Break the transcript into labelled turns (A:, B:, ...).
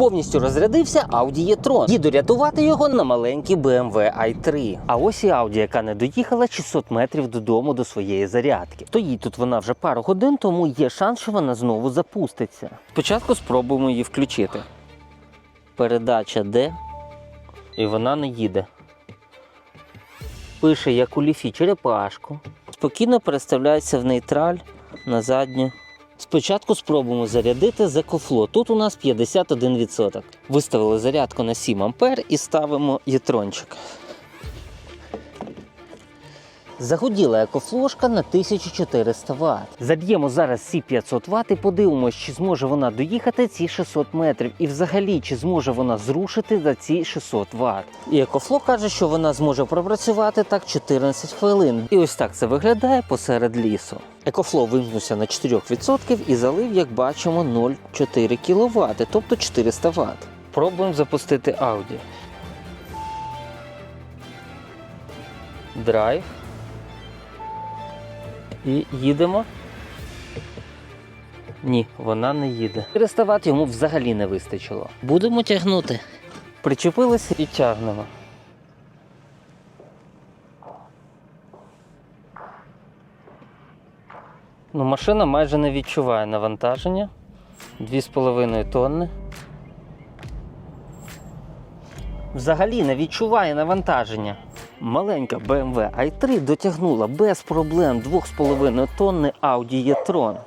A: повністю розрядився Audi e-tron. Їду рятувати його на маленький BMW i3. А ось і Audi, яка не доїхала 600 метрів додому до своєї зарядки. Стоїть тут вона вже пару годин, тому є шанс, що вона знову запуститься. Спочатку спробуємо її включити. Передача де? І вона не їде. Пише як у ліфі черепашку. Спокійно переставляється в нейтраль на задню. Спочатку спробуємо зарядити з кофло. Тут у нас 51%. Виставили зарядку на 7 А і ставимо єтрончик. Загуділа екофлошка на 1400 Вт. Заб'ємо зараз ці 500 Вт і подивимось, чи зможе вона доїхати ці 600 метрів, і взагалі чи зможе вона зрушити за ці 600 Вт. І екофло каже, що вона зможе пропрацювати так 14 хвилин. І ось так це виглядає посеред лісу. Екофло вимкнувся на 4% і залив, як бачимо, 0,4 кВт, тобто 400 Вт. Пробуємо запустити Audi. Драйв. І їдемо. Ні, вона не їде. 400 Вт йому взагалі не вистачило. Будемо тягнути. Причепилися і тягнемо. Ну, машина майже не відчуває навантаження. 2,5 тонни. Взагалі не відчуває навантаження. Маленька BMW i3 дотягнула без проблем 2,5 тонни Audi e-tron.